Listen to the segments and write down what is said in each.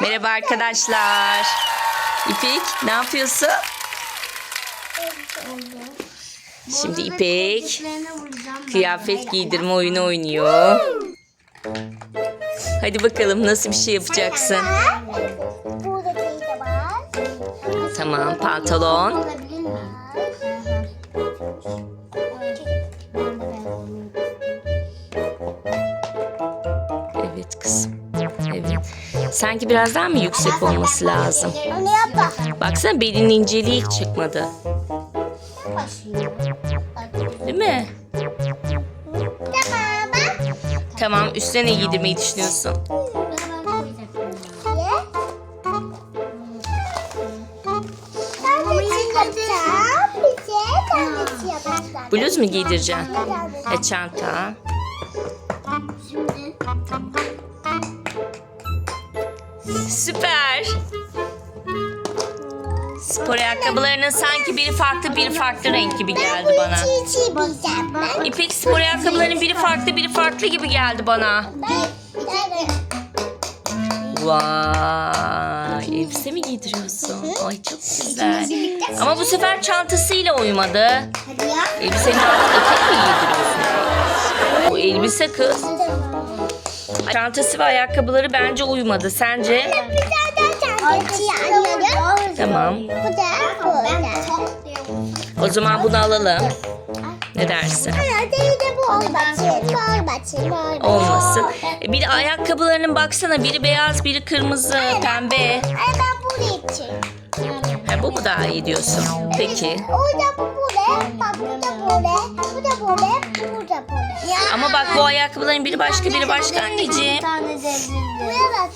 Merhaba arkadaşlar. İpek ne yapıyorsun? Şimdi İpek kıyafet giydirme oyunu oynuyor. Hadi bakalım nasıl bir şey yapacaksın? Tamam pantolon. Sanki biraz daha mı yüksek olması lazım? Baksana belin inceliği hiç çıkmadı. Değil mi? Tamam. Tamam üstüne ne giydirmeyi düşünüyorsun? Şey. Bluz mu giydireceksin? E çanta. Şimdi Süper. Spor ayakkabılarının sanki biri farklı biri farklı renk gibi geldi bana. İpek spor ayakkabılarının biri farklı biri farklı gibi geldi bana. Vay elbise mi giydiriyorsun? Ay çok güzel. Ama bu sefer çantasıyla uymadı. Altına etek mi giydiriyorsun? Bu elbise kız. Çantası ve ayakkabıları bence uymadı. Sence? Tamam. O zaman bunu alalım. Ne dersin? Olmasın. E, Bir de ayakkabılarının baksana biri beyaz biri kırmızı pembe. Daha iyi diyorsun? Peki. Orada bu böyle. Bak bu da böyle. Bu da böyle. Bu da böyle. Ya. Ama bak bu ayakkabıların biri başka biri başka anneciğim. Buraya bak.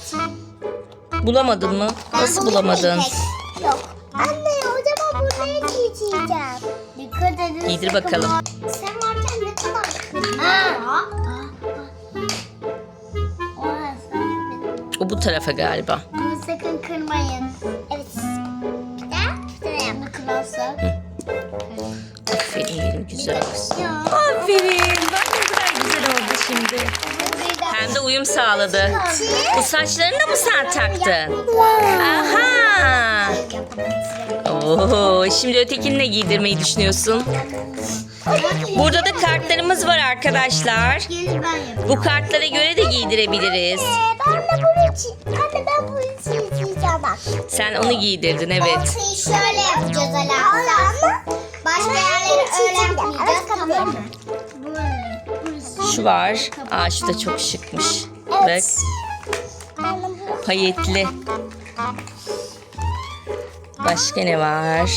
Bulamadın mı? Nasıl bulamadın? Yok. Anne o zaman buraya giyeceğim. Dikkat edin. Giydir bakalım. Sen varken ne kadar. Aa. O bu tarafa galiba. Güzel olsun. Ya. Aferin. Bak ne kadar güzel oldu şimdi. Hem de uyum sağladı. Bu saçlarını da mı sen taktın? Aha. Oo, şimdi ötekini ne giydirmeyi düşünüyorsun? Burada da kartlarımız var arkadaşlar. Bu kartlara göre de giydirebiliriz. Ee, ben de bunu için. Anne ben bunu için giyeceğim bak. Sen onu giydirdin evet. Şöyle yapacağız Alaksa. Başka yerleri yapmayacağız tamam mı? Şu var. Aa şu da çok şıkmış. Bak payetli. Başka ne var?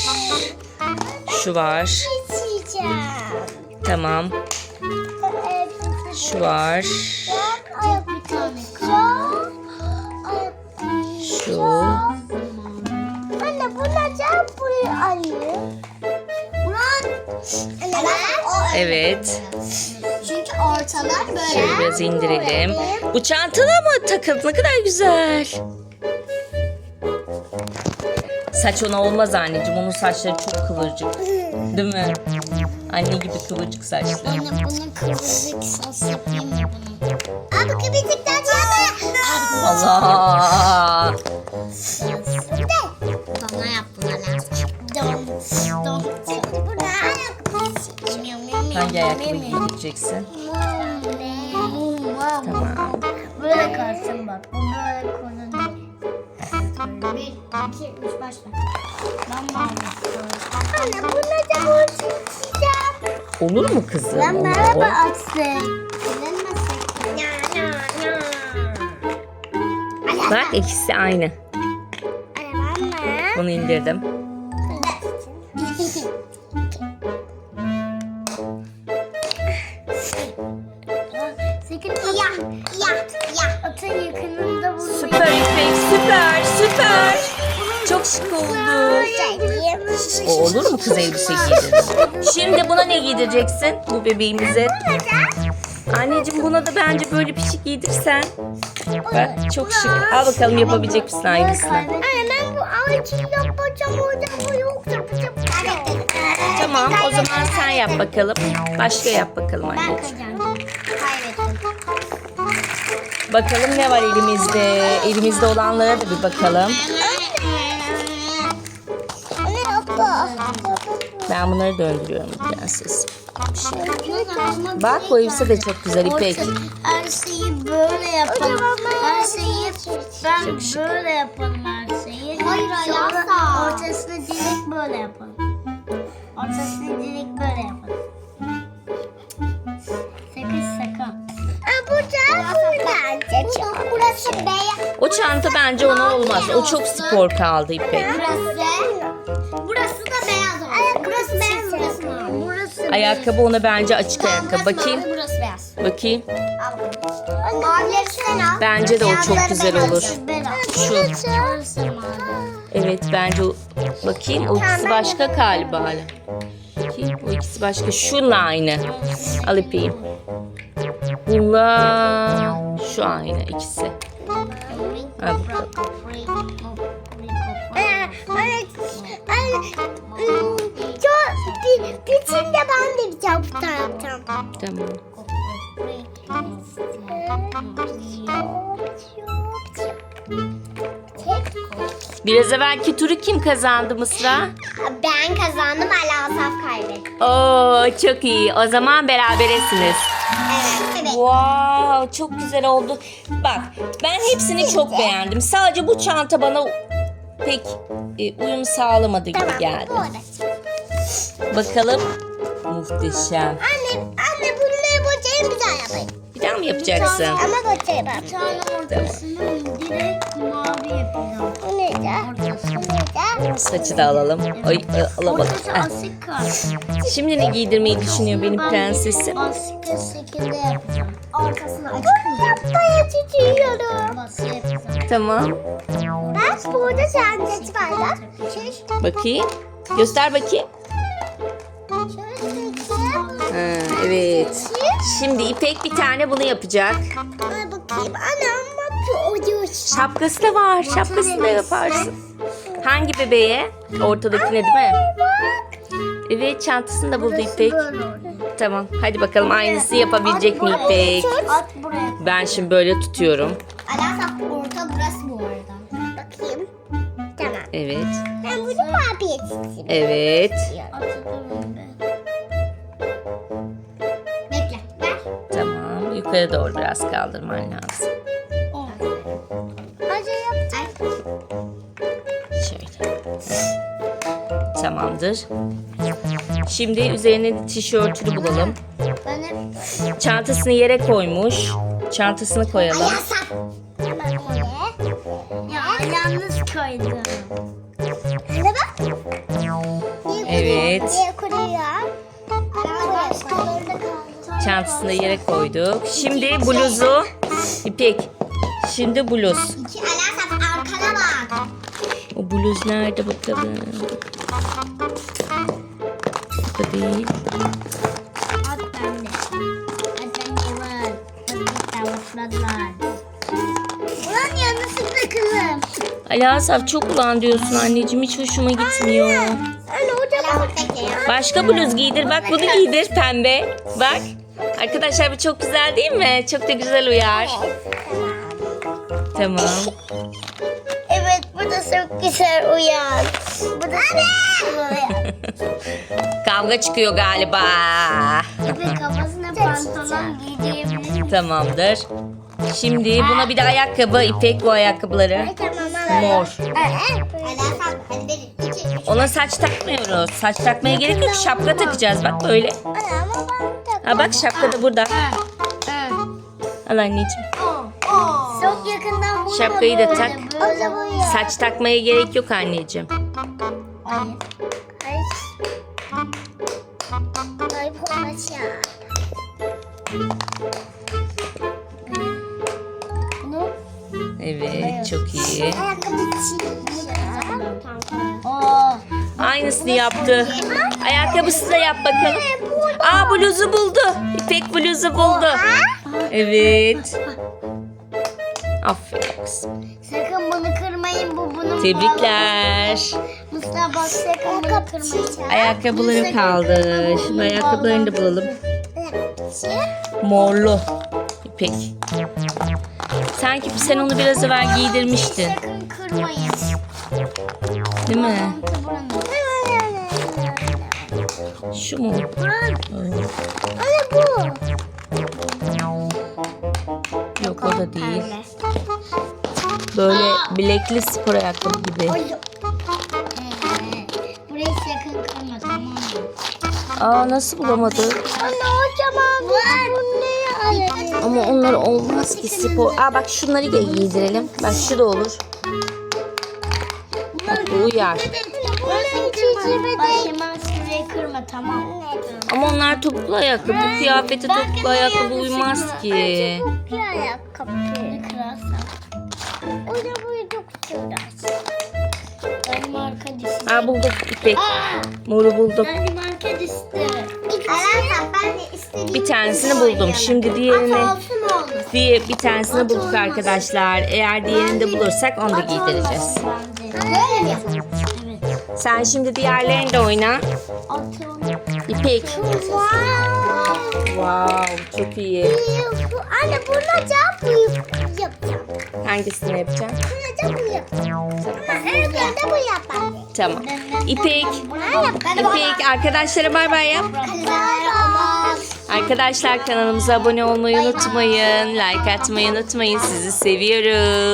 Şu var. Tamam. Şu var. Evet. Çünkü ortalar böyle. Şöyle biraz indirelim. Bu çantala mı takıldı? Ne kadar güzel. Saç ona olmaz anneciğim. Onun saçları çok kıvırcık. Değil mi? Anne gibi kıvırcık saçlı. Anne bunun kıvırcık sos yapayım mı bunu? Abi kıvırcıktan yana. Allah. Bana yap Hangi ayakkabı giydireceksin? Tamam. Böyle kalsın bak. Bu böyle konulur. Bir, iki, üç, başla. Ben mavi Anne bu ne de bu çizeceğim. Olur mu kızım? Ben Olur. merhaba atsın. Bak ikisi aynı. Bunu indirdim. ya ya. Atın yakınında bu. Süper İpek süper süper. Çok şık oldu. O olur mu kız elbise giydirdin? Şimdi buna ne giydireceksin bu bebeğimize? Anneciğim buna da bence böyle pişik giydirsen. Bak çok şık. Al bakalım yapabilecek misin aynısını? Anne ben bu ağacı yapacağım orada bu yok yapacağım. Tamam o zaman sen yap bakalım. Başka yap bakalım anneciğim. Bakalım ne var elimizde. Elimizde olanlara da bir bakalım. Ben bunları döndürüyorum prenses. Bak bu elbise de çok güzel İpek. Her şeyi böyle yapalım. Her şeyi ben böyle yapalım her şeyi. Hayır Sonra ortasını direkt böyle yapalım. Ortasını direkt böyle yapalım. Burası beyaz. O çanta bence ona olmaz. O çok spor kaldı İpek. Burası. Burası da beyaz oldu. Burası beyaz, burası mavi. Burası Ayakkabı ona bence açık ayakkabı. Bakayım. Burası beyaz. Bakayım. Mavileri sen al. Bence de o çok güzel olur. Şu. Evet bence o... Bakayım o ikisi başka galiba hala. Bakayım o ikisi başka. Şunla aynı. Al ipeği. Bununla şu aynı ikisi. Bütün de ben de bir tane yapacağım. Tamam. Biraz evvelki turu kim kazandı Mısra? Ben kazandım Ala Asaf kaybetti. Oo çok iyi. O zaman beraberesiniz. Evet. Evet. Wow, çok güzel oldu. Bak, ben hepsini çok beğendim. Sadece bu çanta bana pek e, uyum sağlamadı gibi geldi. Bu arada. Bakalım. Muhteşem. Anne, böceği bir daha yapayım. Bir daha mı yapacaksın? Ama böceği ben. Bir tane ortasını direkt mavi yapacağım. Bu neydi? Saçı da alalım. Ay, e, alamadım. Ortası asık kaldı. Şimdi ne giydirmeyi düşünüyor benim prensesim? Asık şekilde yapacağım. Ortasını açık tutuyorum. Nasıl yapacağım? Tamam. Ben burada sandviç var lan. Şöyle Bakayım. Göster bakayım. şöyle çekeceğim. Ha, evet. Şimdi İpek bir tane bunu yapacak. Ay bakayım. Anam. Şapkası da var. Şapkasını da yaparsın. Hangi bebeğe? Ortadakine değil mi? Evet çantasını da buldu İpek. Tamam hadi bakalım aynısı yapabilecek mi İpek? Ben şimdi böyle tutuyorum. Alasaf orta burası bu arada. Bakayım. Tamam. Evet. Ben bunu ettim. Evet. Yukarı doğru biraz kaldırman lazım. Şöyle. Tamamdır. Şimdi üzerine tişörtünü bulalım. Çantasını yere koymuş. Çantasını koyalım. Ya yalnız koydum. Evet. Çantasını yere koyduk. Şimdi bluzu. İpek. Şimdi bluz. İki Alasaf arkana bak. O bluz nerede bakalım? Burada değil. Ulan yanlışlıkla kızım. Ali Asaf çok ulan diyorsun anneciğim hiç hoşuma gitmiyor. Anne. Başka bluz giydir bak bunu giydir pembe. Bak. Arkadaşlar bu çok güzel değil mi? Çok da güzel uyar. Tamam. Evet bu da çok güzel uyan. Bu da çok güzel uyan. Kavga çıkıyor galiba. Kafasına pantolon Tamamdır. Şimdi buna bir de ayakkabı. İpek bu ayakkabıları. Mor. Ona saç takmıyoruz. Saç takmaya gerek yok. Şapka takacağız bak böyle. Ha bak şapka da burada. Al anneciğim. Çok yakından vurma Şapkayı da böyle, tak. Böyle böyle. Saç takmaya gerek yok anneciğim. Hayır. Hayır. Hayır olmaz ya. Bunu Evet çok iyi. ayakkabı çiğneyeceğim. Oo. Aynısını yaptı. Ayakkabısı da yap bakalım. Aa bluzu buldu. İpek bluzu buldu. Evet. Aferin kızım. Sakın bunu kırmayın bu bunun Tebrikler. Mustafa bak sakın bunu kırmayın. Ayakkabıları kaldı. Şimdi ayakkabılarını da bulalım. Morlu. İpek. Sanki sen onu biraz evvel giydirmiştin. Sakın kırmayın. Değil mi? Buranın. Şu mu? Anne bu. Yok o da değil. Böyle bilekli spor ayakkabı gibi. Burayı sakın kırma tamam mı? Aa nasıl bulamadı? Anne o zaman bu ne? Ama onlar olmaz ki spor. Aa bak şunları giy- giydirelim. Bak şu da olur. Bak bu uyar. Burayı tamam? Ama onlar topuklu ayakkabı. Bu kıyafete topuklu ayakkabı uymaz ki. İyi ayakkabı. Kırarsan. O da bunu çok sürer. Benim arka dişim. Aa buldum İpek. Moru buldum. Dişim. Ben de istediğim Bir tanesini buldum. Şimdi diğerini diye bir tanesini bulduk arkadaşlar. Eğer diğerini de bulursak onu da giydireceğiz. Böyle mi yapalım? Evet. Sen şimdi diğerlerini de oyna. Atı. İpek. Wow. Wow çok iyi. Anne bunu da bu yapacağım. Hangisini yapacaksın? Bunu da bu yapacağım. Ama en sonunda bu yapalım. Tamam. İpek. İpek arkadaşlara bay bay yap. Arkadaşlar kanalımıza abone olmayı unutmayın. Like atmayı unutmayın. Sizi seviyoruz.